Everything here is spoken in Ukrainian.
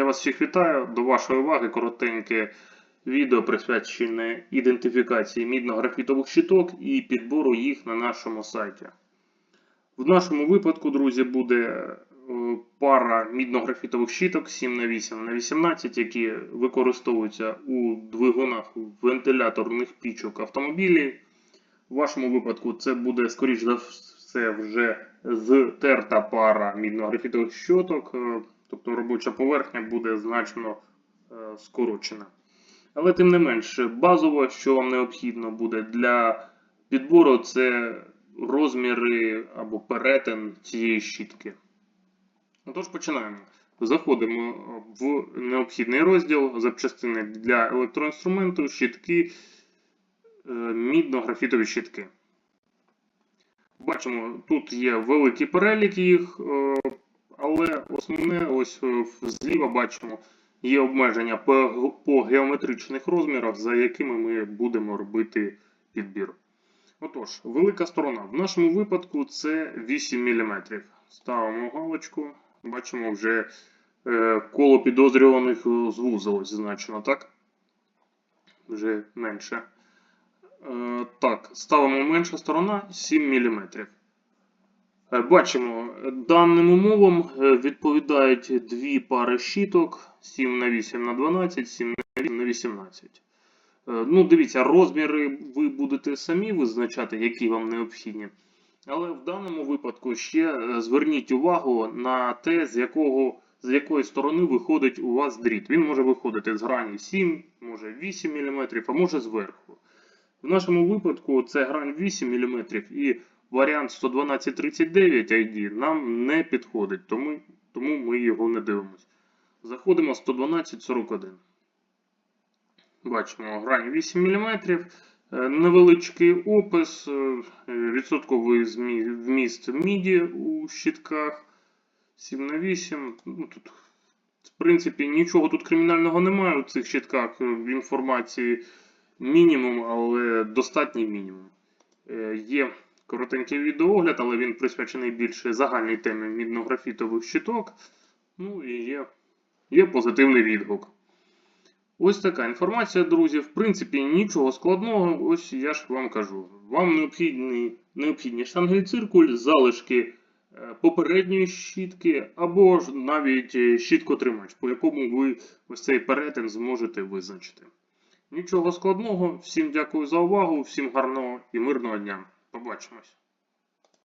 Я вас всіх вітаю. До вашої уваги коротеньке відео присвячене ідентифікації мідно-графітових щиток і підбору їх на нашому сайті. В нашому випадку, друзі, буде е, пара мідно-графітових щиток 7х8 на 18, які використовуються у двигунах вентиляторних пічок автомобілів. В вашому випадку це буде, скоріш за все, вже зтерта пара мідно-графітових щоток, е, тобто робоча поверхня буде значно е, скорочена. Але тим не менш, базово, що вам необхідно буде для підбору, це розміри або перетин цієї щітки. Отож, починаємо. Заходимо в необхідний розділ запчастини для електроінструменту, щітки, е, мідно-графітові щітки. Бачимо, тут є великий перелік їх, е, але основне, ось е, зліва бачимо, є обмеження по, геометричних розмірах, за якими ми будемо робити підбір. Отож, велика сторона. В нашому випадку це 8 мм. Ставимо галочку. Бачимо, вже е, коло підозрюваних е, звузилось значно, так? Вже менше. Так, ставимо менша сторона 7 мм. Е, Бачимо, даним умовам е, відповідають дві пари щіток 7 на 8 на 12, 7 на 8 на 18. Е, Ну, дивіться, розміри ви будете самі визначати, які вам необхідні. Але в даному випадку ще зверніть увагу на те, з, якого, з якої сторони виходить у вас дріт. Він може виходити з грані 7, може 8 мм, а може зверху. В нашому випадку це грань 8 мм і варіант 11239 ID нам не підходить, тому, тому ми його не дивимося. Заходимо 11241. Бачимо грань 8 мм, е, невеличкий опис, е, відсотковий вміст міді у щитках 7 на 8. Ну, тут, в принципі, нічого тут кримінального немає у цих щитках. е, В інформації мінімум, але достатній мінімум. Є коротенький відеоогляд, але він присвячений більше загальній темі міднографітових щиток. Ну і є, є позитивний відгук. Ось така інформація, друзі. В принципі, нічого складного, ось я ж вам кажу. Вам необхідні, необхідні штангель-циркуль, залишки е, попередньої щітки, або ж навіть е, щіткотримач, по якому ви ось цей перетин зможете визначити. Нічого складного, всім дякую за увагу, всім гарного і мирного дня. Побачимось.